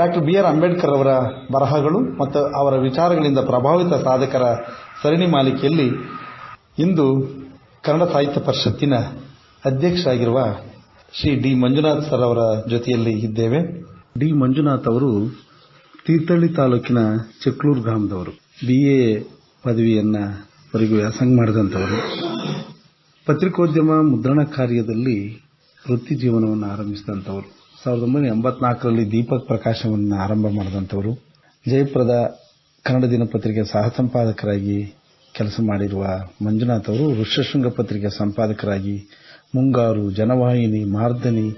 Doctor B R Ambedkar ಅವರ ಬರಹಗಳು ಮತ್ತು ಅವರ ವಿಚಾರಗಳಿಂದ ಪ್ರಭಾವಿತ ಸಾಧಕರ ಸರಣಿ ಮಾಲಿಕೆಯಲ್ಲಿ ಇಂದು ಕನ್ನಡ ಸಾಹಿತ್ಯ ಪರಿಷತ್ತಿನ ಅಧ್ಯಕ್ಷರಾಗಿರುವ ಶ್ರೀ ಡಿ ಮಂಜುನಾಥ್ ಸರ್ ಅವರ ಜೊತೆಯಲ್ಲಿ ಇದ್ದೇವೆ. ಡಿ ಮಂಜುನಾಥ್ ಅವರು ತೀರ್ಥಹಳ್ಳಿ ತಾಲೂಕಿನ ಚಕ್ಲೂರು ಗ್ರಾಮದವರು. ಬಿ ಎ ಪದವಿಯನ್ನ ವರೆಗೂ ವ್ಯಾಸಂಗ ಮಾಡಿದಂಥವರು. ಪತ್ರಿಕೋದ್ಯಮ ಮುದ್ರಣ ಕಾರ್ಯದಲ್ಲಿ ವೃತ್ತಿ ಜೀವನವನ್ನು ಆರಂಭಿಸಿದಂಥವರು. ಸಾವಿರದ ಒಂಬೈನೂರ ಎಂಬತ್ನಾಲ್ಕರಲ್ಲಿ ದೀಪಕ್ ಪ್ರಕಾಶವನ್ನು ಆರಂಭ ಮಾಡಿದಂಥವರು, ಜಯಪುರದ ಕನ್ನಡ ದಿನಪತ್ರಿಕೆ ಸಹ ಸಂಪಾದಕರಾಗಿ ಕೆಲಸ ಮಾಡಿರುವ ಮಂಜುನಾಥ್ ಅವರು ಋಷ್ಯಶೃಂಗ ಪತ್ರಿಕೆ ಸಂಪಾದಕರಾಗಿ ಮುಂಗಾರು, ಜನವಾಹಿನಿ, ಮಾರ್ದನಿ,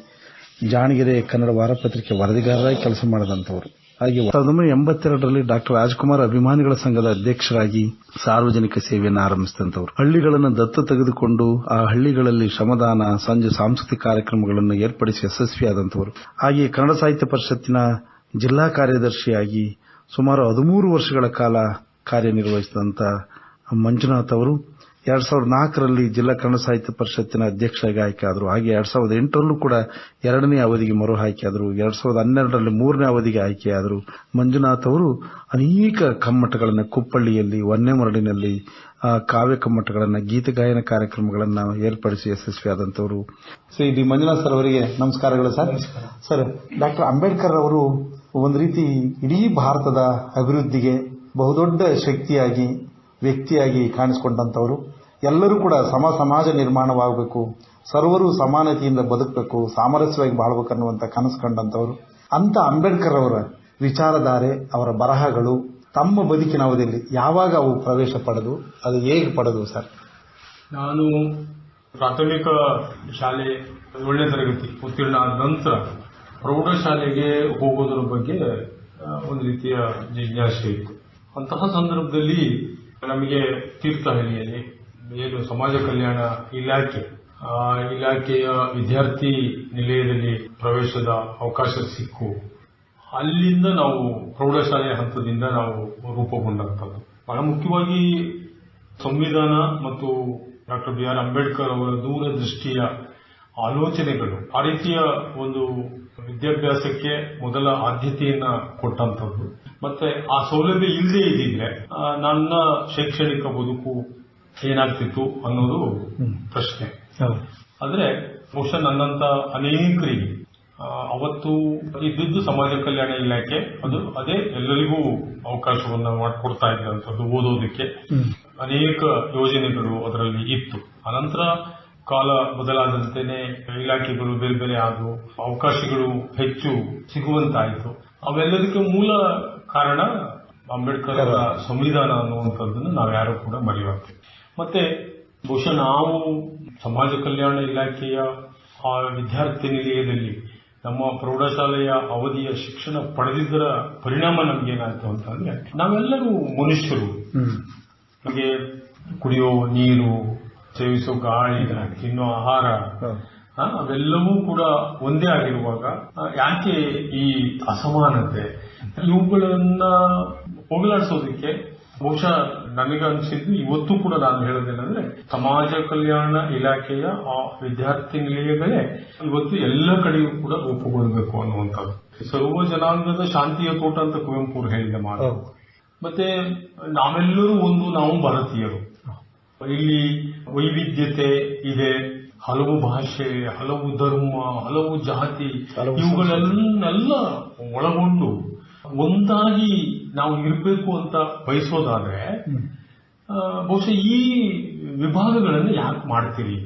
ಜಾಣಗೆರೆ ಕನ್ನಡ ವಾರಪತ್ರಿಕೆ ವರದಿಗಾರರಾಗಿ ಕೆಲಸ ಮಾಡಿದಂಥವರು. ಹಾಗೆ ಸಾವಿರದ ಎಂಬತ್ತೆರಡರಲ್ಲಿ ಡಾಕ್ಟರ್ ರಾಜ್ಕುಮಾರ್ ಅಭಿಮಾನಿಗಳ ಸಂಘದ ಅಧ್ಯಕ್ಷರಾಗಿ ಸಾರ್ವಜನಿಕ ಸೇವೆಯನ್ನು ಆರಂಭಿಸಿದಂತವರು ಹಳ್ಳಿಗಳನ್ನು ದತ್ತು ತೆಗೆದುಕೊಂಡು ಆ ಹಳ್ಳಿಗಳಲ್ಲಿ ಶ್ರಮದಾನ, ಸಂಜೆ ಸಾಂಸ್ಕೃತಿಕ ಕಾರ್ಯಕ್ರಮಗಳನ್ನು ಏರ್ಪಡಿಸಿ ಯಶಸ್ವಿಯಾದಂತವರು ಹಾಗೆಯೇ ಕನ್ನಡ ಸಾಹಿತ್ಯ ಪರಿಷತ್ತಿನ ಜಿಲ್ಲಾ ಕಾರ್ಯದರ್ಶಿಯಾಗಿ ಸುಮಾರು ಹದಿಮೂರು ವರ್ಷಗಳ ಕಾಲ ಕಾರ್ಯನಿರ್ವಹಿಸಿದಂಥ ಮಂಜುನಾಥ್ ಅವರು ಎರಡ್ ಸಾವಿರದ ನಾಲ್ಕರಲ್ಲಿ ಜಿಲ್ಲಾ ಕನ್ನಡ ಸಾಹಿತ್ಯ ಪರಿಷತ್ತಿನ ಅಧ್ಯಕ್ಷರಾಗಿ ಆದರು. ಹಾಗೆ ಎರಡ್ ಸಾವಿರದ ಎಂಟರಲ್ಲೂ ಕೂಡ ಎರಡನೇ ಅವಧಿಗೆ ಮರು ಆಯ್ಕೆಯಾದರು ಎರಡ್ ಸಾವಿರದ ಹನ್ನೆರಡರಲ್ಲಿ ಮೂರನೇ ಅವಧಿಗೆ ಆಯ್ಕೆಯಾದರು ಮಂಜುನಾಥ್ ಅವರು ಅನೇಕ ಕಮ್ಮಟಗಳನ್ನು ಕುಪ್ಪಳ್ಳಿಯಲ್ಲಿ ಹೊನ್ನೆಮರಡಿನಲ್ಲಿ ಕಾವ್ಯ ಕಮ್ಮಟಗಳನ್ನು, ಗೀತ ಗಾಯನ ಕಾರ್ಯಕ್ರಮಗಳನ್ನು ಏರ್ಪಡಿಸಿ ಯಶಸ್ವಿಯಾದಂಥವರು ಶ್ರೀ ಡಿ ಮಂಜುನಾಥ್ ಸರ್ ಅವರಿಗೆ ನಮಸ್ಕಾರಗಳು ಸರ್. ಸರ್, ಡಾಕ್ಟರ್ ಅಂಬೇಡ್ಕರ್ ಅವರು ಒಂದು ರೀತಿ ಇಡೀ ಭಾರತದ ಅಭಿವೃದ್ಧಿಗೆ ಬಹುದೊಡ್ಡ ಶಕ್ತಿಯಾಗಿ ವ್ಯಕ್ತಿಯಾಗಿ ಕಾಣಿಸಿಕೊಂಡಂತವರು ಎಲ್ಲರೂ ಕೂಡ ಸಮ ಸಮಾಜ ನಿರ್ಮಾಣವಾಗಬೇಕು. ಸರ್ವರು ಸಮಾನತೆಯಿಂದ ಬದುಕಬೇಕು, ಸಾಮರಸ್ಯವಾಗಿ ಬಾಳ್ಬೇಕು ಅನ್ನುವಂಥ ಕನಸು ಕಂಡಂತವರು ಅಂತ ಅಂಬೇಡ್ಕರ್ ಅವರ ವಿಚಾರಧಾರೆ, ಅವರ ಬರಹಗಳು ತಮ್ಮ ಬದುಕಿನ ಅವಧಿಯಲ್ಲಿ ಯಾವಾಗ ಅವು ಪ್ರವೇಶ ಪಡೆದು, ಅದು ಹೇಗೆ ಪಡೆದು ಸರ್? ನಾನು ಪ್ರಾಥಮಿಕ ಶಾಲೆ ಒಳ್ಳೆ ತರಗತಿ, ಉತ್ತೀರ್ಣ ಆದ ನಂತರ ಪ್ರೌಢಶಾಲೆಗೆ ಹೋಗೋದರ ಬಗ್ಗೆ ಒಂದು ರೀತಿಯ ಜಿಜ್ಞಾಸೆ ಇತ್ತು. ಅಂತಹ ಸಂದರ್ಭದಲ್ಲಿ ನಮಗೆ ತೀರ್ಥಹಳ್ಳಿಯಲ್ಲಿ, ಏನು ಸಮಾಜ ಕಲ್ಯಾಣ ಇಲಾಖೆ, ಆ ಇಲಾಖೆಯ ವಿದ್ಯಾರ್ಥಿ ನಿಲಯದಲ್ಲಿ ಪ್ರವೇಶದ ಅವಕಾಶ ಸಿಕ್ಕು. ಅಲ್ಲಿಂದ ನಾವು ಪ್ರೌಢಶಾಲೆಯ ಹಂತದಿಂದ ನಾವು ರೂಪುಗೊಂಡಂಥದ್ದು. ಬಹಳ ಮುಖ್ಯವಾಗಿ ಸಂವಿಧಾನ ಮತ್ತು ಡಾಕ್ಟರ್ ಬಿ ಆರ್ ಅಂಬೇಡ್ಕರ್ ಅವರ ದೂರದೃಷ್ಟಿಯ ಆಲೋಚನೆಗಳು, ಆ ರೀತಿಯ ಒಂದು ವಿದ್ಯಾಭ್ಯಾಸಕ್ಕೆ ಮೊದಲ ಆದ್ಯತೆಯನ್ನ ಕೊಟ್ಟಂತದ್ದು ಮತ್ತೆ ಆ ಸೌಲಭ್ಯ ಇಲ್ಲದೆ ಇದ್ದಿದ್ರೆ ನನ್ನ ಶೈಕ್ಷಣಿಕ ಬದುಕು ಏನಾಗ್ತಿತ್ತು ಅನ್ನೋದು ಪ್ರಶ್ನೆ. ಆದ್ರೆ ಬಹುಶಃ ನನ್ನಂತ ಅನೇಕರಿಗೆ ಅವತ್ತು ಇದ್ದಿದ್ದು ಸಮಾಜ ಕಲ್ಯಾಣ ಇಲಾಖೆ ಅದು ಅದೇ ಎಲ್ಲರಿಗೂ ಅವಕಾಶವನ್ನ ಮಾಡಿಕೊಡ್ತಾ ಇದ್ದಂಥದ್ದು ಓದೋದಕ್ಕೆ. ಅನೇಕ ಯೋಜನೆಗಳು ಅದರಲ್ಲಿ ಇತ್ತು. ಅನಂತರ ಕಾಲ ಬದಲಾದಂತೆಯೇ ಇಲಾಖೆಗಳು ಬೇರೆ ಬೇರೆ ಆದವು ಅವಕಾಶಗಳು ಹೆಚ್ಚು ಸಿಗುವಂತಾಯಿತು. ಅವೆಲ್ಲದಕ್ಕೆ ಮೂಲ ಕಾರಣ ಅಂಬೇಡ್ಕರ್ ಅವರ ಸಂವಿಧಾನ ಅನ್ನುವಂಥದ್ದನ್ನು ನಾವ್ಯಾರು ಕೂಡ ಮರೆಯುವಂತೆ ಮತ್ತೆ ಬಹುಶಃ ನಾವು ಸಮಾಜ ಕಲ್ಯಾಣ ಇಲಾಖೆಯ ಆ ವಿದ್ಯಾರ್ಥಿ ನಿಲಯದಲ್ಲಿ ನಮ್ಮ ಪ್ರೌಢಶಾಲೆಯ ಅವಧಿಯ ಶಿಕ್ಷಣ ಪಡೆದಿದ್ದರ ಪರಿಣಾಮ ನಮ್ಗೇನಾಯ್ತು ಅಂತಂದ್ರೆ ನಾವೆಲ್ಲರೂ ಮನುಷ್ಯರು. ನಮಗೆ ಕುಡಿಯೋ ನೀರು ಸೇವಿಸೋ ಗಾಳಿ ತಿನ್ನೋ ಆಹಾರ. ಅವೆಲ್ಲವೂ ಕೂಡ ಒಂದೇ ಆಗಿರುವಾಗ ಯಾಕೆ ಈ ಅಸಮಾನತೆ? ಇವುಗಳನ್ನ ಹೋಗಲಾಡಿಸೋದಕ್ಕೆ ಬಹುಶಃ ನನಗೆ ಅನಿಸಿದ್ದು ಇವತ್ತು ಕೂಡ ನಾನು ಹೇಳೋದೇನೆಂದ್ರೆ ಸಮಾಜ ಕಲ್ಯಾಣ ಇಲಾಖೆಯ ಆ ವಿದ್ಯಾರ್ಥಿ ನಿಲಯಗಳೇ ಇವತ್ತು ಎಲ್ಲ ಕಡೆಯೂ ಕೂಡ ರೂಪುಗೊಳ್ಬೇಕು ಅನ್ನುವಂಥದ್ದು. ಸರ್ವ ಜನಾಂಗದ ಶಾಂತಿಯ ತೋಟ ಅಂತ ಕುವೆಂಪು ಹೇಳಿದ ಮಾತು. ಮತ್ತೆ ನಾವೆಲ್ಲರೂ ಒಂದು ನಾವು ಭಾರತೀಯರು. ಇಲ್ಲಿ ವೈವಿಧ್ಯತೆ ಇದೆ. ಹಲವು ಭಾಷೆ ಹಲವು ಧರ್ಮ ಹಲವು ಜಾತಿ ಇವುಗಳನ್ನೆಲ್ಲ ಒಳಗೊಂಡು ಒಂದಾಗಿ ನಾವು ಇರಬೇಕು ಅಂತ ಬಯಸೋದಾದ್ರೆ ಬಹುಶಃ ಈ ವಿಭಾಗಗಳನ್ನು ಯಾಕೆ ಮಾಡ್ತೀರಿ?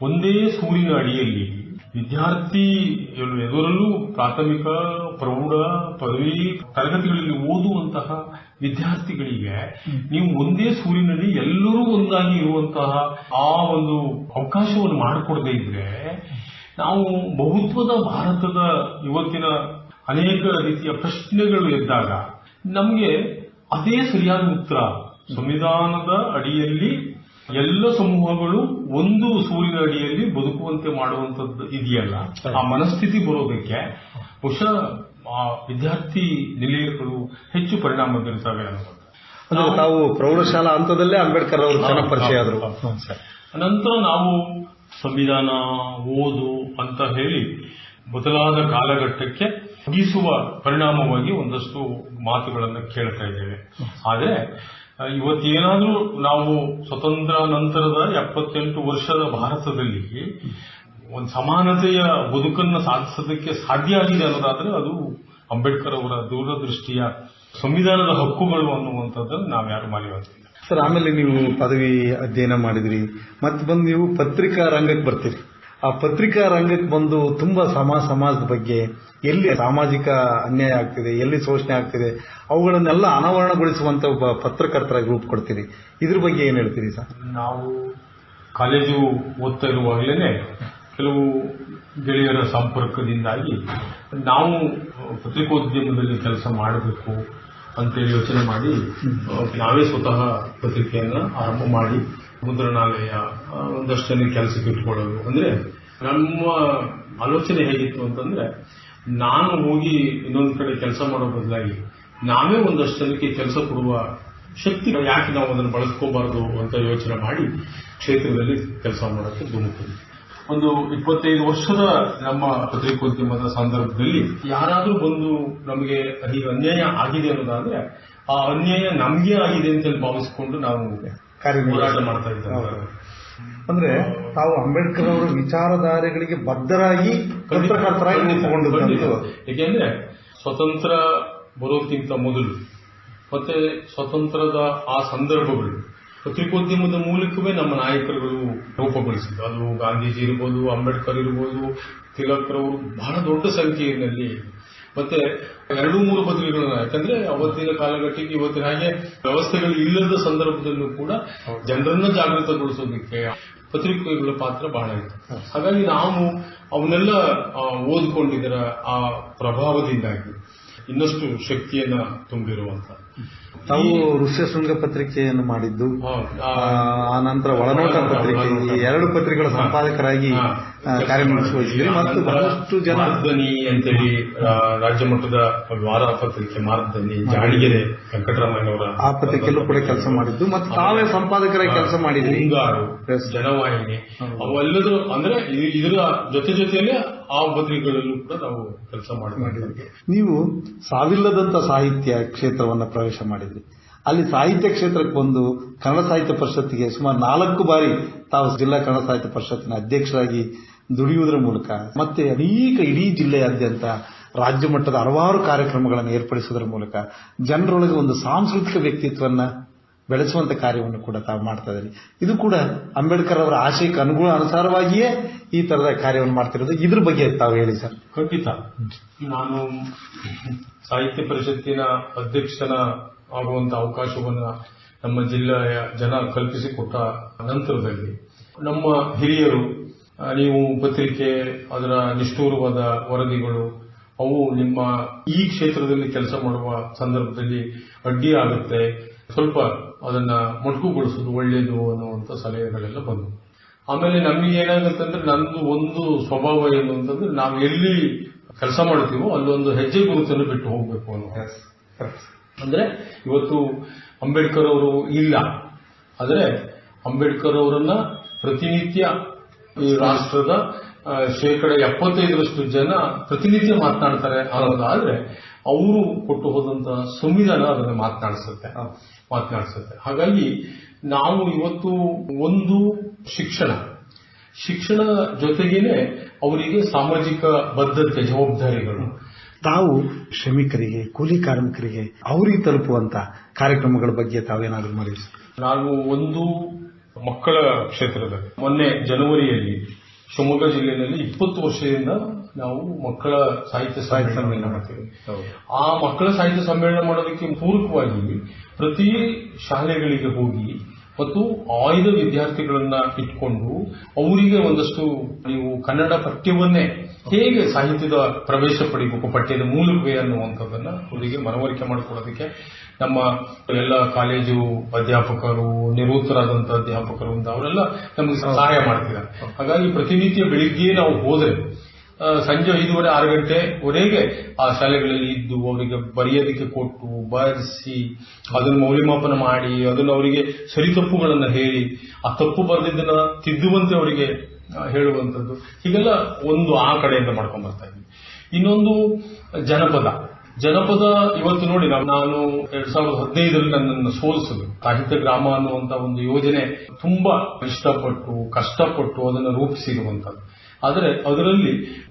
ಒಂದೇ ಸೂರಿನ ಅಡಿಯಲ್ಲಿ ವಿದ್ಯಾರ್ಥಿ ಎದುರಲ್ಲೂ ಪ್ರಾಥಮಿಕ ಪ್ರೌಢ ಪದವಿ ತರಗತಿಗಳಲ್ಲಿ ಓದುವಂತಹ ವಿದ್ಯಾರ್ಥಿಗಳಿಗೆ ನೀವು ಒಂದೇ ಸೂರಿನಡಿ ಎಲ್ಲರೂ ಒಂದಾಗಿ ಇರುವಂತಹ ಆ ಒಂದು ಅವಕಾಶವನ್ನು ಮಾಡಿಕೊಡದೇ ಇದ್ರೆ ನಾವು ಬಹುತ್ವದ ಭಾರತದ ಇವತ್ತಿನ ಅನೇಕ ರೀತಿಯ ಪ್ರಶ್ನೆಗಳು ಎದ್ದಾಗ ನಮಗೆ ಅದೇ ಸರಿಯಾದ ಉತ್ತರ. ಸಂವಿಧಾನದ ಅಡಿಯಲ್ಲಿ ಎಲ್ಲ ಸಮೂಹಗಳು ಒಂದು ಸೂರ್ಯನ ಅಡಿಯಲ್ಲಿ ಬದುಕುವಂತೆ ಮಾಡುವಂತದ್ದು ಇದೆಯಲ್ಲ. ಆ ಮನಸ್ಥಿತಿ ಬರೋದಕ್ಕೆ ಬಹುಶಃ ಆ ವಿದ್ಯಾರ್ಥಿ ನಿಲಯಗಳು ಹೆಚ್ಚು ಪರಿಣಾಮ ಬೀರ್ತವೆ ಅನ್ನೋದು. ಅಂದ್ರೆ ತಾವು ಪ್ರೌಢಶಾಲಾ ಹಂತದಲ್ಲೇ ಅಂಬೇಡ್ಕರ್ ಅವರು ಚೆನ್ನಾಗಿ ಪರಿಚಯ ಆದರು. ನಂತರ ನಾವು ಸಂವಿಧಾನ ಓದು ಅಂತ ಹೇಳಿ ಬದಲಾದ ಕಾಲಘಟ್ಟಕ್ಕೆ ಮುಗಿಸುವ ಪರಿಣಾಮವಾಗಿ ಒಂದಷ್ಟು ಮಾತುಗಳನ್ನು ಕೇಳ್ತಾ ಇದ್ದೇವೆ. ಆದರೆ ಇವತ್ತೇನಾದ್ರೂ ನಾವು ಸ್ವತಂತ್ರ ನಂತರದ ಎಪ್ಪತ್ತೆಂಟು ವರ್ಷದ ಭಾರತದಲ್ಲಿ ಒಂದು ಸಮಾನತೆಯ ಬದುಕನ್ನು ಸಾಧಿಸೋದಕ್ಕೆ ಸಾಧ್ಯ ಆಗಿದೆ ಅನ್ನೋದಾದ್ರೆ ಅದು ಅಂಬೇಡ್ಕರ್ ಅವರ ದೂರದೃಷ್ಟಿಯ ಸಂವಿಧಾನದ ಹಕ್ಕುಗಳು ಅನ್ನುವಂಥದ್ದನ್ನು ನಾವ್ಯಾರು ಮರೆಯುವಂತಿಲ್ಲ ಸರ್, ಆಮೇಲೆ ನೀವು ಪದವಿ ಅಧ್ಯಯನ ಮಾಡಿದ್ರಿ, ಮತ್ತೆ ಬಂದು ನೀವು ಪತ್ರಿಕಾ ರಂಗಕ್ಕೆ ಬರ್ತೀರಿ. ಆ ಪತ್ರಿಕಾ ರಂಗಕ್ಕೆ ಬಂದು ತುಂಬಾ ಸಮಾಜ, ಸಮಾಜದ ಬಗ್ಗೆ ಎಲ್ಲಿ ಸಾಮಾಜಿಕ ಅನ್ಯಾಯ ಆಗ್ತಿದೆ ಎಲ್ಲಿ ಶೋಷಣೆ ಆಗ್ತಿದೆ ಅವುಗಳನ್ನೆಲ್ಲ ಅನಾವರಣಗೊಳಿಸುವಂತ ಒಬ್ಬ ಪತ್ರಕರ್ತರಾಗಿ ರೂಪ ಕೊಡ್ತೀರಿ. ಇದ್ರ ಬಗ್ಗೆ ಏನ್ ಹೇಳ್ತೀರಿ ಸರ್? ನಾವು ಕಾಲೇಜು ಓದ್ತಾ ಇರುವಾಗಲೇ ಕೆಲವು ಗೆಳೆಯರ ಸಂಪರ್ಕದಿಂದಾಗಿ ನಾವು ಪತ್ರಿಕೋದ್ಯಮದಲ್ಲಿ ಕೆಲಸ ಮಾಡಬೇಕು ಅಂತೇಳಿ ಯೋಚನೆ ಮಾಡಿ ನಾವೇ ಸ್ವತಃ ಪತ್ರಿಕೆಯನ್ನು ಆರಂಭ ಮಾಡಿ ಮುದ್ರಣಾಲಯ ಒಂದಷ್ಟು ಜನ ಕೆಲಸಕ್ಕೆ ಇಟ್ಕೊಳ್ಳೋದು. ಅಂದ್ರೆ ನಮ್ಮ ಆಲೋಚನೆ ಹೇಗಿತ್ತು ಅಂತಂದ್ರೆ ನಾನು ಹೋಗಿ ಇನ್ನೊಂದು ಕಡೆ ಕೆಲಸ ಮಾಡೋ ಬದಲಾಗಿ ನಾವೇ ಒಂದಷ್ಟು ಜನಕ್ಕೆ ಕೆಲಸ ಕೊಡುವ ಶಕ್ತಿ ಯಾಕೆ ನಾವು ಅದನ್ನು ಬಳಸ್ಕೋಬಾರದು ಅಂತ ಯೋಚನೆ ಮಾಡಿ ಕ್ಷೇತ್ರದಲ್ಲಿ ಕೆಲಸ ಮಾಡೋಕ್ಕೆ ಧುಮುಕಿದ್ವಿ ಒಂದು ಇಪ್ಪತ್ತೈದು ವರ್ಷದ ನಮ್ಮ ಪತ್ರಿಕೋದ್ಯಮದ ಸಂದರ್ಭದಲ್ಲಿ ಯಾರಾದರೂ ಬಂದು ನಮಗೆ ಹೀಗೆ ಅನ್ಯಾಯ ಆಗಿದೆ ಅನ್ನೋದಾದ್ರೆ ಆ ಅನ್ಯಾಯ ನಮಗೆ ಆಗಿದೆ ಅಂತ ಭಾವಿಸಿಕೊಂಡು ನಾವು ಹೋರಾಟ ಮಾಡ್ತಾ ಇದ್ದೇವೆ ಅಂದ್ರೆ ತಾವು ಅಂಬೇಡ್ಕರ್ ಅವರ ವಿಚಾರಧಾರೆಗಳಿಗೆ ಬದ್ಧರಾಗಿ ಪತ್ರಕರ್ತರಾಗಿ ರೂಪುಗೊಂಡದ್ದು ಏಕೆಂದ್ರೆ ಸ್ವತಂತ್ರ ಬರೋಕ್ಕಿಂತ ಮೊದಲು ಮತ್ತೆ ಸ್ವತಂತ್ರದ ಆ ಸಂದರ್ಭಗಳು ಪತ್ರಿಕೋದ್ಯಮದ ಮೂಲಕವೇ ನಮ್ಮ ನಾಯಕರುಗಳು ರೂಪುಗೊಳಿಸಿದ್ದು ಅದು ಗಾಂಧೀಜಿ ಇರ್ಬೋದು ಅಂಬೇಡ್ಕರ್ ಇರ್ಬೋದು ತಿಲಕ್ರವರು ಬಹಳ ದೊಡ್ಡ ಸಂಖ್ಯೆಯಲ್ಲಿ. ಮತ್ತೆ ಎರಡು ಮೂರು ಪತ್ರಿಕೆಗಳನ್ನ ಯಾಕಂದ್ರೆ ಅವತ್ತಿನ ಕಾಲಘಟ್ಟಕ್ಕೆ ಇವತ್ತಿನ ಹಾಗೆ ವ್ಯವಸ್ಥೆಗಳು ಇಲ್ಲದ ಸಂದರ್ಭದಲ್ಲೂ ಕೂಡ ಜನರನ್ನ ಜಾಗೃತಗೊಳಿಸೋದಕ್ಕೆ ಪತ್ರಿಕೆಗಳ ಪಾತ್ರ ಬಹಳ ಇತ್ತು ಹಾಗಾಗಿ ನಾವು ಅವನ್ನೆಲ್ಲ ಓದ್ಕೊಂಡಿದ್ದರ ಆ ಪ್ರಭಾವದಿಂದಾಗಿ ಇನ್ನಷ್ಟು ಶಕ್ತಿಯನ್ನ ತುಂಬಿರುವಂತ. ತಾವು ಋಷ್ಯಶೃಂಗ ಪತ್ರಿಕೆಯನ್ನು ಮಾಡಿದ್ದು ಆ, ನಂತರ ಒಳನೋಟ ಪತ್ರಿಕೆ ಈ ಎರಡು ಪತ್ರಿಕೆಗಳ ಸಂಪಾದಕರಾಗಿ ಕಾರ್ಯನಿರ್ವಹಿಸಿದ್ರಿ. ಮತ್ತು ಬಹಳಷ್ಟು ಜನ ಧ್ವನಿ ಅಂತೇಳಿ ರಾಜ್ಯ ಮಟ್ಟದ ವಾರ ಪತ್ರಿಕೆ ಮಾರ್ಗದನಿ ಜಾಡಿಗೆರೆ ವೆಂಕಟರಾಮಯ್ಯನವರ ಆ ಪತ್ರಿಕೆಯಲ್ಲೂ ಕೂಡ ಕೆಲಸ ಮಾಡಿದ್ದು ಮತ್ತು ತಾವೇ ಸಂಪಾದಕರಾಗಿ ಕೆಲಸ ಮಾಡಿದ್ರಿ. ಹಿಂಗಾರು. ಜನವಾಹಿನಿ ಅವೆಲ್ಲದೂ ಅಂದ್ರೆ ಇದರ ಜೊತೆ ಜೊತೆಯಲ್ಲಿ ಆ ಪತ್ರಿಕೆಗಳಲ್ಲೂ ಕೂಡ ನಾವು ಕೆಲಸ ಮಾಡಿದ್ವಿ ನೀವು ಸಾವಿಲ್ಲದಂತ ಸಾಹಿತ್ಯ ಕ್ಷೇತ್ರವನ್ನ ಪ್ರವೇಶ ಮಾಡಿದ್ರಿ. ಅಲ್ಲಿ ಸಾಹಿತ್ಯ ಕ್ಷೇತ್ರಕ್ಕೆ ಬಂದು ಕನ್ನಡ ಸಾಹಿತ್ಯ ಪರಿಷತ್ತಿಗೆ ಸುಮಾರು ನಾಲ್ಕು ಬಾರಿ ತಾವು ಜಿಲ್ಲಾ ಕನ್ನಡ ಸಾಹಿತ್ಯ ಪರಿಷತ್ತಿನ ಅಧ್ಯಕ್ಷರಾಗಿ ದುಡಿಯುವುದರ ಮೂಲಕ ಮತ್ತೆ ಅನೇಕ ಇಡೀ ಜಿಲ್ಲೆಯಾದ್ಯಂತ ರಾಜ್ಯ ಮಟ್ಟದ ಹಲವಾರು ಕಾರ್ಯಕ್ರಮಗಳನ್ನು ಏರ್ಪಡಿಸುವುದರ ಮೂಲಕ ಜನರೊಳಗೆ ಒಂದು ಸಾಂಸ್ಕೃತಿಕ ವ್ಯಕ್ತಿತ್ವವನ್ನು ಬೆಳೆಸುವಂತ ಕಾರ್ಯವನ್ನು ಕೂಡ ತಾವು ಮಾಡ್ತಾ ಇದ್ದೀರಿ. ಇದು ಕೂಡ ಅಂಬೇಡ್ಕರ್ ಅವರ ಆಶಯಕ್ಕೆ ಅನುಗುಣ ಅನುಸಾರವಾಗಿಯೇ ಈ ತರದ ಕಾರ್ಯವನ್ನು ಮಾಡ್ತಿರೋದು ಇದ್ರ ಬಗ್ಗೆ ತಾವು ಹೇಳಿ ಸರ್. ಖಂಡಿತ. ನಾನು ಸಾಹಿತ್ಯ ಪರಿಷತ್ತಿನ ಅಧ್ಯಕ್ಷನ ಆಗುವಂತ ಅವಕಾಶವನ್ನು ನಮ್ಮ ಜಿಲ್ಲೆಯ ಜನ ಕಲ್ಪಿಸಿಕೊಟ್ಟ ನಂತರದಲ್ಲಿ ನಮ್ಮ ಹಿರಿಯರು ನೀವು ಪತ್ರಿಕೆ, ಅದರ ನಿಷ್ಠೂರವಾದ ವರದಿಗಳು ಅವು ನಿಮ್ಮ ಈ ಕ್ಷೇತ್ರದಲ್ಲಿ ಕೆಲಸ ಮಾಡುವ ಸಂದರ್ಭದಲ್ಲಿ ಅಡ್ಡಿ ಆಗುತ್ತೆ. ಸ್ವಲ್ಪ ಅದನ್ನ ಮೊಟಕುಗೊಳಿಸೋದು ಒಳ್ಳೆಯದು ಅನ್ನುವಂಥ ಸಲಹೆಗಳೆಲ್ಲ ಬಂದವು. ಆಮೇಲೆ ನಮಗೆ ಏನಾಗುತ್ತಂದ್ರೆ ನಂದು ಒಂದು ಸ್ವಭಾವ ಏನು ಅಂತಂದ್ರೆ ನಾವು ಎಲ್ಲಿ ಕೆಲಸ ಮಾಡ್ತೀವೋ ಅಲ್ಲೊಂದು ಹೆಜ್ಜೆ ಗುರುತನ್ನು ಬಿಟ್ಟು ಹೋಗ್ಬೇಕು ಅನ್ನೋ ಅಂದ್ರೆ ಇವತ್ತು ಅಂಬೇಡ್ಕರ್ ಅವರು ಇಲ್ಲ. ಆದರೆ ಅಂಬೇಡ್ಕರ್ ಅವರನ್ನ ಪ್ರತಿನಿತ್ಯ ಈ ರಾಷ್ಟ್ರದ ಶೇಕಡ ಎಪ್ಪತ್ತೈದರಷ್ಟು ಜನ ಪ್ರತಿನಿತ್ಯ ಮಾತನಾಡ್ತಾರೆ. ಅನ್ನೋದಾದ್ರೆ ಅವರು ಕೊಟ್ಟು ಹೋದಂತಹ ಸಂವಿಧಾನ ಅದನ್ನ ಮಾತನಾಡಿಸುತ್ತೆ. ಮಾತನಾಡಿಸುತ್ತೆ. ಹಾಗಾಗಿ ನಾವು ಇವತ್ತು ಒಂದು ಶಿಕ್ಷಣ. ಶಿಕ್ಷಣ ಜೊತೆಗೇನೆ ಅವರಿಗೆ ಸಾಮಾಜಿಕ ಬದ್ಧತೆ ಜವಾಬ್ದಾರಿಗಳು. ತಾವು ಶ್ರಮಿಕರಿಗೆ ಕೂಲಿ ಕಾರ್ಮಿಕರಿಗೆ ಅವರಿಗೆ ತಲುಪುವಂತ ಕಾರ್ಯಕ್ರಮಗಳ ಬಗ್ಗೆ ತಾವೇನಾದರೂ ಮಾಡಿ ನಾವು ಒಂದು ಮಕ್ಕಳ ಕ್ಷೇತ್ರದಲ್ಲಿ ಮೊನ್ನೆ ಜನವರಿಯಲ್ಲಿ ಶಿವಮೊಗ್ಗ ಜಿಲ್ಲೆಯಲ್ಲಿ ಇಪ್ಪತ್ತು ವರ್ಷದಿಂದ ನಾವು ಮಕ್ಕಳ ಸಾಹಿತ್ಯ ಸಮ್ಮೇಳನ ಮಾಡ್ತೀವಿ. ಆ ಮಕ್ಕಳ ಸಾಹಿತ್ಯ ಸಮ್ಮೇಳನ ಮಾಡೋದಕ್ಕೆ ಪೂರಕವಾಗಿ ಪ್ರತಿ ಶಾಲೆಗಳಿಗೆ ಹೋಗಿ ಮತ್ತು ಆಯ್ದ ವಿದ್ಯಾರ್ಥಿಗಳನ್ನ ಇಟ್ಕೊಂಡು ಅವರಿಗೆ ಒಂದಷ್ಟು ನೀವು ಕನ್ನಡ ಪಠ್ಯವನ್ನೇ ಹೇಗೆ ಸಾಹಿತ್ಯದ ಪ್ರವೇಶ ಪಡಿಬೇಕು, ಪಠ್ಯದ ಮೂಲಕವೇ ಅನ್ನುವಂಥದ್ದನ್ನ ಅವರಿಗೆ ಮನವರಿಕೆ ಮಾಡಿಕೊಡೋದಕ್ಕೆ ನಮ್ಮ ಎಲ್ಲ ಕಾಲೇಜು ಅಧ್ಯಾಪಕರು, ನಿವೃತ್ತರಾದಂಥ ಅಧ್ಯಾಪಕರು ಅಂತ ಅವರೆಲ್ಲ ನಮಗೆ ಸಹಾಯ ಮಾಡ್ತಿದ್ದಾರೆ. ಹಾಗಾಗಿ ಪ್ರತಿನಿತ್ಯ ಬೆಳಿಗ್ಗೆ ನಾವು ಹೋದರೆ ಸಂಜೆ ಐದೂವರೆ, ಆರು ಗಂಟೆವರೆಗೆ ಆ ಶಾಲೆಗಳಲ್ಲಿ ಇದ್ದು ಅವರಿಗೆ ಬರೆಯೋದಕ್ಕೆ ಕೊಟ್ಟು, ಬರೆಸಿ, ಅದನ್ನು ಮೌಲ್ಯಮಾಪನ ಮಾಡಿ, ಅದನ್ನು ಅವರಿಗೆ ಸರಿ ತಪ್ಪುಗಳನ್ನು ಹೇಳಿ, ಆ ತಪ್ಪು ಬರೆದಿದ್ದನ್ನು ತಿದ್ದುವಂತೆ ಅವರಿಗೆ ಹೇಳುವಂಥದ್ದು. ಹೀಗೆಲ್ಲ ಒಂದು ಆ ಕಡೆಯಿಂದ ಮಾಡ್ಕೊಂಡು ಬರ್ತಾ ಇದ್ವಿ. ಇನ್ನೊಂದು ಜನಪದ. ಜನಪದ ಇವತ್ತು ನೋಡಿ ನಾವು ನಾನು ಎರಡ್ ಸಾವಿರದ ಹದಿನೈದರಲ್ಲಿ ನನ್ನನ್ನು ಸೋಲಿಸಿದ್ರು ಸಾಹಿತ್ಯ ಗ್ರಾಮ ಅನ್ನುವಂತ ಒಂದು ಯೋಜನೆ ತುಂಬಾ ಇಷ್ಟಪಟ್ಟು, ಕಷ್ಟಪಟ್ಟು ಅದನ್ನು ರೂಪಿಸಿರುವಂತದ್ದು ಆದರೆ ಅದರಲ್ಲಿ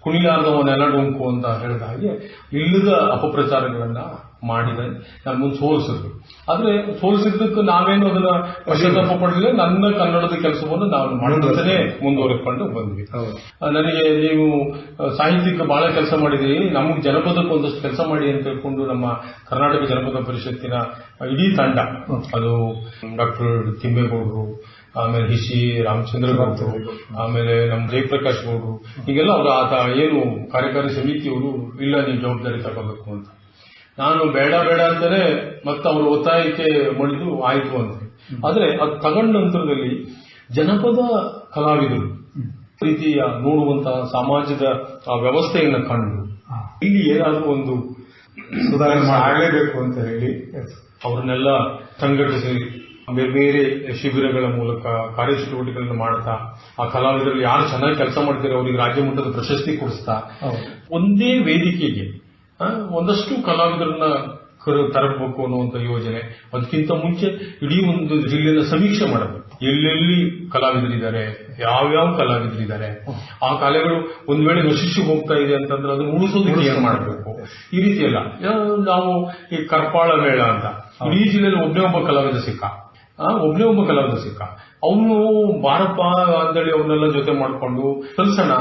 ಕುಣಿಲಾರ್ದವ ನೆಲ ಡೊಂಕು ಅಂತ ಹೇಳಿದ ಹಾಗೆ ಇಲ್ಲದ ಅಪಪ್ರಚಾರಗಳನ್ನ ಮಾಡಿದ. ನಾನು ಮುಂದೆ ಸೋಲಿಸಿದ್ರು ಆದ್ರೆ ಸೋಲಿಸಿದ್ದಕ್ಕೆ ನಾವೇನು ಅದನ್ನ ಪಶ್ಚಾತ್ತಾಪ ಪಡಲಿಲ್ಲ. ನನ್ನ ಕನ್ನಡದ ಕೆಲಸವನ್ನು ನಾವು ಮಾಡುತ್ತಲೇ ಮುಂದುವರೆಕೊಂಡು ಬಂದ್ವಿ. ನನಗೆ ನೀವು ಸಾಹಿತ್ಯಕ್ಕೆ ಬಹಳ ಕೆಲಸ ಮಾಡಿದಿರಿ ನಮಗೆ ಜನಪದಕ್ಕೆ ಒಂದಷ್ಟು ಕೆಲಸ ಮಾಡಿ ಅಂತ ಹೇಳ್ಕೊಂಡು ನಮ್ಮ ಕರ್ನಾಟಕ ಜನಪದ ಪರಿಷತ್ತಿನ ಇಡೀ ತಂಡ ಅದು ಡಾಕ್ಟರ್ ತಿಮ್ಮೇಗೌಡರು ಆಮೇಲೆ ಹಿಶಿ ರಾಮಚಂದ್ರ ಗೌಡರು ಆಮೇಲೆ ನಮ್ಮ ಜಯಪ್ರಕಾಶ್ ಗೌಡರು ಹೀಗೆಲ್ಲ ಅವರು ಆತ ಏನು ಕಾರ್ಯಕಾರಿ ಸಮಿತಿಯವರು ಇಲ್ಲ ನೀವು ಜವಾಬ್ದಾರಿ ತಗೋಬೇಕು ಅಂತ. ನಾನು ಬೇಡ ಬೇಡ ಅಂತಾನೆ ಮತ್ತೆ ಅವರು ಒತ್ತಾಯಕ್ಕೆ ಮಣಿದು ಆಯಿತು ಅಂತ ಆದರೆ ಅದು ತಗೊಂಡ ನಂತರದಲ್ಲಿ ಜನಪದ ಕಲಾವಿದರು ರೀತಿಯ ನೋಡುವಂತಹ ಸಮಾಜದ ಆ ವ್ಯವಸ್ಥೆಯನ್ನು ಕಂಡು. ಇಲ್ಲಿ ಏನಾದರೂ ಒಂದು ಸುಧಾರಣೆ ಮಾಡಲೇಬೇಕು ಅಂತ ಹೇಳಿ ಅವ್ರನ್ನೆಲ್ಲ ಸಂಘಟಿಸಿ ಬೇರೆ ಬೇರೆ ಶಿಬಿರಗಳ ಮೂಲಕ ಕಾರ್ಯಚಟುವಟಿಕೆಗಳನ್ನು ಮಾಡ್ತಾ ಆ ಕಲಾವಿದರಲ್ಲಿ ಯಾರು ಚೆನ್ನಾಗಿ ಕೆಲಸ ಮಾಡ್ತಾರೆ ಅವರಿಗೆ ರಾಜ್ಯ ಮಟ್ಟದ ಪ್ರಶಸ್ತಿ ಕೊಡಿಸ್ತಾ. ಒಂದೇ ವೇದಿಕೆಗೆ ಒಂದಷ್ಟು ಕಲಾವಿದರನ್ನ ಕರ ತರಬೇಕು ಅನ್ನುವಂತ ಯೋಜನೆ. ಅದಕ್ಕಿಂತ ಮುಂಚೆ ಇಡೀ ಒಂದು ಜಿಲ್ಲೆಯ ಸಮೀಕ್ಷೆ ಮಾಡಬೇಕು. ಎಲ್ಲೆಲ್ಲಿ ಕಲಾವಿದರಿದ್ದಾರೆ ಯಾವ್ಯಾವ ಕಲಾವಿದರಿದ್ದಾರೆ. ಆ ಕಲೆಗಳು ಒಂದ್ ವೇಳೆ ನಶಿಸಿ ಹೋಗ್ತಾ ಇದೆ ಅಂತಂದ್ರೆ ಅದನ್ನು ಉಳಿಸೋದಕ್ಕೆ ಏನ್ ಮಾಡಬೇಕು? ಈ ರೀತಿ ಎಲ್ಲ ನಾವು ಈ ಕರ್ಪಾಳ ಮೇಳ ಅಂತ. ಇಡೀ ಜಿಲ್ಲೆಯಲ್ಲಿ ಒಬ್ಬನೇ ಒಬ್ಬ ಕಲಾವಿದ ಸಿಕ್ಕ. ಆ, ಒಬ್ನೇ ಒಬ್ಬ ಕಲಾವಿದ ಸಿಕ್ಕ. ಅವನು ಬಾರಪ್ಪ ಅಂತೇಳಿ ಅವನ್ನೆಲ್ಲ ಜೊತೆ ಮಾಡ್ಕೊಂಡು ಕಲ್ಸೋಣ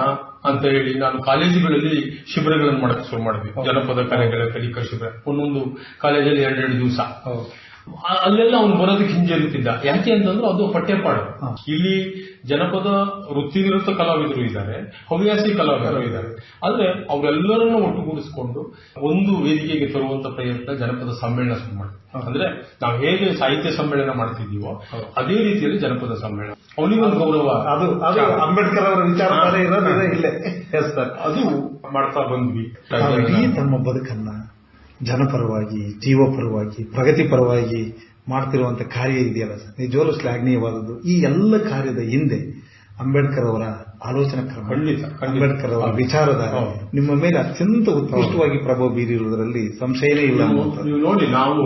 ಅಂತ ಹೇಳಿ ನಾನು ಕಾಲೇಜುಗಳಲ್ಲಿ ಶಿಬಿರಗಳನ್ನು ಮಾಡಕ್ಕೆ ಶುರು ಮಾಡಿದ್ವಿ. ಜನಪದ ಕಾರ್ಯಗಳ ಕಲಿಕಾ ಶಿಬಿರ ಒಂದೊಂದು ಕಾಲೇಜಲ್ಲಿ ಎರಡೆರಡು ದಿವಸ. ಅಲ್ಲೆಲ್ಲ ಅವನು ಬರೋದಕ್ಕೆ ಹಿಂಜರಿತಿದ್ದ ಯಾಕೆ ಅಂತಂದ್ರೆ ಅದು ಪಠ್ಯಪಾಠ. ಇಲ್ಲಿ ಜನಪದ ವೃತ್ತಿನಿರತ ಕಲಾವಿದರು ಇದ್ದಾರೆ ಹವ್ಯಾಸಿ ಕಲಾವಿದರು ಇದ್ದಾರೆ. ಆದ್ರೆ ಅವರೆಲ್ಲರನ್ನು ಒಟ್ಟುಗೂಡಿಸಿಕೊಂಡು ಒಂದು ವೇದಿಕೆಗೆ ತರುವಂತ ಪ್ರಯತ್ನ ಜನಪದ ಸಮ್ಮೇಳನ ಮಾಡಿದ್ವಿ ಅಂದ್ರೆ ನಾವು ಹೇಗೆ ಸಾಹಿತ್ಯ ಸಮ್ಮೇಳನ ಮಾಡ್ತಿದ್ದೀವೋ ಅದೇ ರೀತಿಯಲ್ಲಿ ಜನಪದ ಸಮ್ಮೇಳನ. ಅವನಿಗೊಂದು ಗೌರವ. ಅದು ಅಂಬೇಡ್ಕರ್ ಅವರ ವಿಚಾರ ಇರೋದು ಇಲ್ಲೇ. ಅದು ಮಾಡ್ತಾ ಬಂದ್ವಿ. ತಮ್ಮ ಬದುಕನ್ನ ಜನಪರವಾಗಿ ಜೀವಪರವಾಗಿ ಪ್ರಗತಿ ಪರವಾಗಿ ಮಾಡ್ತಿರುವಂತಹ ಕಾರ್ಯ ಇದೆಯಲ್ಲ ಸರ್? ನಿಜವಾಗ್ಲೂ ಶ್ಲಾಘನೀಯವಾದದ್ದು. ಈ ಎಲ್ಲ ಕಾರ್ಯದ ಹಿಂದೆ ಅಂಬೇಡ್ಕರ್ ಅವರ ಆಲೋಚನಾ ಕ್ರಮ. ಅಂಬೇಡ್ಕರ್ ಅವರ ವಿಚಾರದ ವಿಚಾರಧಾರೆ ನಿಮ್ಮ ಮೇಲೆ ಅತ್ಯಂತ ಉತ್ಕೃಷ್ಟವಾಗಿ ಪ್ರಭಾವ ಬೀರಿರುವುದರಲ್ಲಿ ಸಂಶಯನೇ ಇಲ್ಲ ನೀವು ನೀವು ನೋಡಿ ನಾವು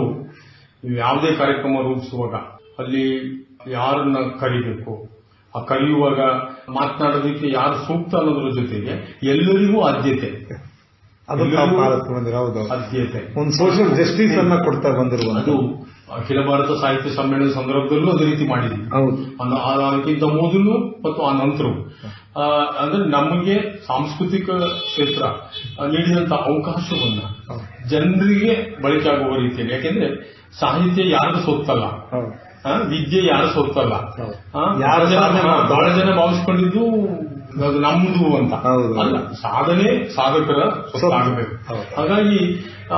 ನೀವು ಯಾವುದೇ ಕಾರ್ಯಕ್ರಮ ರೂಪಿಸುವಾಗ ಅಲ್ಲಿ ಯಾರನ್ನ ಕರಿಬೇಕು? ಆ ಕರೆಯುವಾಗ ಮಾತನಾಡೋದಕ್ಕೆ ಯಾರು ಸೂಕ್ತ ಅನ್ನೋದ್ರ ಜೊತೆಗೆ ಎಲ್ಲರಿಗೂ ಆದ್ಯತೆ. ಅದು ಪಾಲಿಸ್ತಾ ಬಂದಿರೋ ಹೌದು. ಒಂದು ಸೋಷಿಯಲ್ ಜಸ್ಟಿಸ್ ಅನ್ನ ಕೊಡ್ತಾ ಅದು ಬಂದಿರುವಂತದ್ದು ಅಖಿಲ ಭಾರತ ಸಾಹಿತ್ಯ ಸಮ್ಮೇಳನ ಸಂದರ್ಭದಲ್ಲೂ ಅದೇ ರೀತಿ ಮಾಡಿದ್ವಿ ಹೌದು. ಆ- ಅದಕ್ಕಿಂತ ಮೊದಲು ಮತ್ತು ಆ ನಂತರವು. ಅಂದ್ರೆ ನಮಗೆ ಸಾಂಸ್ಕೃತಿಕ ಕ್ಷೇತ್ರ ನೀಡಿದಂತ ಅವಕಾಶವನ್ನ ಜನರಿಗೆ ಬಳಕೆ ಆಗುವ ರೀತಿಯಲ್ಲಿ. ಯಾಕೆಂದ್ರೆ ಸಾಹಿತ್ಯ ಯಾರು ಸೊತ್ತಲ್ಲ. ವಿದ್ಯೆ ಯಾರು ಸೋತಲ್ಲ ಯಾರು ಬಹಳ ಜನ- ಭಾವಿಸ್ಕೊಂಡಿದ್ದು ಅದು ನಮ್ದು ಅಂತ. ಅಲ್ಲ ಸಾಧನೆ ಸಾಧಕರ ಹೌದು. ಹಾಗಾಗಿ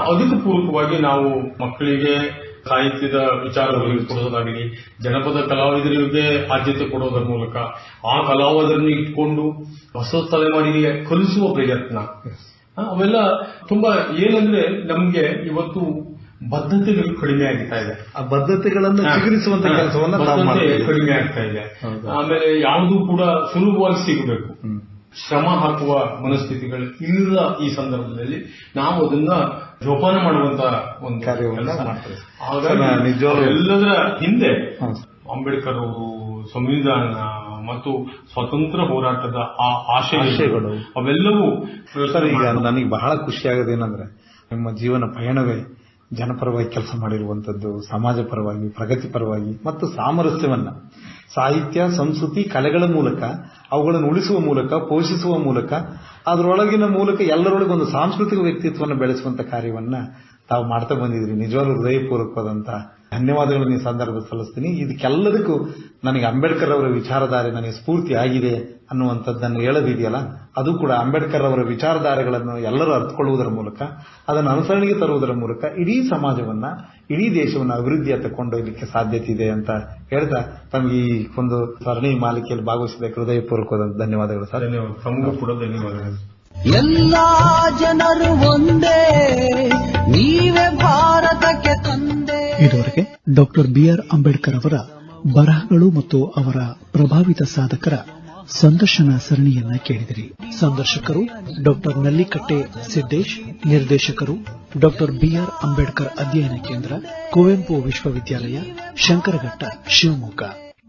ಅದಕ್ಕೆ ಪೂರಕವಾಗಿ ನಾವು ಮಕ್ಕಳಿಗೆ ಸಾಹಿತ್ಯದ ವಿಚಾರಗಳಿಗೆ ಕೊಡೋದಾಗಲಿ ಜನಪದ ಕಲಾವಿದರಿಗೆ ಆದ್ಯತೆ ಕೊಡೋದರ ಮೂಲಕ ಆ ಕಲಾವಿದರನ್ನು ಇಟ್ಕೊಂಡು ಹೊಸ ತಲೆಮಾರಿಗೆ ಕಲಿಸುವ ಪ್ರಯತ್ನ. ಅವೆಲ್ಲ ತುಂಬಾ ಏನಂದ್ರೆ ನಮ್ಗೆ ಇವತ್ತು ಬದ್ಧತೆಗಳು ಕಡಿಮೆ ಆಗ್ತಾ ಇದೆ. ಆ ಬದ್ಧತೆಗಳನ್ನು ಚಿಗುರಿಸುವಂತ ಕೆಲಸವನ್ನ ಕಡಿಮೆ ಆಗ್ತಾ ಇದೆ. ಆಮೇಲೆ ಯಾವುದು ಕೂಡ ಸುಲಭವಾಗಿ ಸಿಗಬೇಕು. ಶ್ರಮ ಹಾಕುವ ಮನಸ್ಥಿತಿಗಳು ಇಲ್ಲ ಈ ಸಂದರ್ಭದಲ್ಲಿ. ನಾವು ಅದನ್ನ ಜೋಪಾನ ಮಾಡುವಂತ ಒಂದು ಕಾರ್ಯವನ್ನ. ಹಾಗಾಗಿ ಎಲ್ಲದರ ಹಿಂದೆ ಅಂಬೇಡ್ಕರ್ ಅವರು ಸಂವಿಧಾನ ಮತ್ತು ಸ್ವತಂತ್ರ ಹೋರಾಟದ ಆ ಆಶಯಗಳು ಆಶಯಗಳು. ಅವೆಲ್ಲವೂ ಸರ್ ಈಗ ನನಗೆ ಬಹಳ ಖುಷಿ ಆಗೋದೇನಂದ್ರೆ ನಿಮ್ಮ ಜೀವನ ಪಯಣವೇ ಜನಪರವಾಗಿ ಕೆಲಸ ಮಾಡಿರುವಂತದ್ದು, ಸಮಾಜ ಪರವಾಗಿ, ಪ್ರಗತಿ ಪರವಾಗಿ, ಮತ್ತು ಸಾಮರಸ್ಯವನ್ನ. ಸಾಹಿತ್ಯ, ಸಂಸ್ಕೃತಿ, ಕಲೆಗಳ ಮೂಲಕ, ಅವುಗಳನ್ನು ಉಳಿಸುವ ಮೂಲಕ, ಪೋಷಿಸುವ ಮೂಲಕ, ಅದರೊಳಗಿನ ಮೂಲಕ ಎಲ್ಲರೊಳಗೆ ಒಂದು ಸಾಂಸ್ಕೃತಿಕ ವ್ಯಕ್ತಿತ್ವವನ್ನು ಬೆಳೆಸುವಂತ ಕಾರ್ಯವನ್ನ ತಾವು ಮಾಡ್ತಾ ಬಂದಿದ್ರಿ ನಿಜವಾಗ್ಲೂ ಹೃದಯಪೂರ್ವಕವಾದಂತ ಧನ್ಯವಾದಗಳು ಈ ಸಂದರ್ಭ ಸಲ್ಲಿಸ್ತೀನಿ. ಇದಕ್ಕೆಲ್ಲದಕ್ಕೂ ನನಗೆ ಅಂಬೇಡ್ಕರ್ ಅವರ ವಿಚಾರಧಾರೆ ನನಗೆ ಸ್ಫೂರ್ತಿ ಆಗಿದೆ ಅನ್ನುವಂಥದ್ದನ್ನು ಹೇಳೋದಿದೆಯಲ್ಲ, ಅದು ಕೂಡ ಅಂಬೇಡ್ಕರ್ ಅವರ ವಿಚಾರಧಾರೆಗಳನ್ನು ಎಲ್ಲರೂ ಅರ್ಥಕೊಳ್ಳುವುದರ ಮೂಲಕ, ಅದನ್ನು ಅನುಸರಣೆಗೆ ತರುವುದರ ಮೂಲಕ ಇಡೀ ಸಮಾಜವನ್ನ, ಇಡೀ ದೇಶವನ್ನು ಅಭಿವೃದ್ಧಿಯತ್ತ ಕೊಂಡೊಯ್ಯಲಿಕ್ಕೆ ಸಾಧ್ಯತೆ ಇದೆ ಅಂತ ಹೇಳ್ತಾ ತಮಗೆ ಈ ಒಂದು ಸರಣಿ ಮಾಲಿಕೆಯಲ್ಲಿ ಭಾಗವಹಿಸಿದ ಹೃದಯಪೂರ್ವಕವಾದ ಧನ್ಯವಾದಗಳು ಸರ್. ತಮಗೂ ಕೂಡ ಧನ್ಯವಾದಗಳು. ಎಲ್ಲಾ ಜನರು ಒಂದೇ, ನೀವೇ ಭಾರತಕ್ಕೆ ತಂದೆ. ಇದುವರೆಗೆ ಡಾಕ್ಟರ್ ಬಿಆರ್ ಅಂಬೇಡ್ಕರ್ ಅವರ ಬರಹಗಳು ಮತ್ತು ಅವರ ಪ್ರಭಾವಿತ ಸಾಧಕರ ಸಂದರ್ಶನ ಸರಣಿಯನ್ನ ಕೇಳಿದಿರಿ. ಸಂದರ್ಶಕರು ಡಾಕ್ಟರ್ ನಲ್ಲಿಕಟ್ಟೆ ಸಿದ್ದೇಶ್, ನಿರ್ದೇಶಕರು ಡಾಕ್ಟರ್ ಬಿಆರ್ ಅಂಬೇಡ್ಕರ್ ಅಧ್ಯಯನ ಕೇಂದ್ರ, ಕುವೆಂಪು ವಿಶ್ವವಿದ್ಯಾಲಯ, ಶಂಕರಘಟ್ಟ, ಶಿವಮೊಗ್ಗ.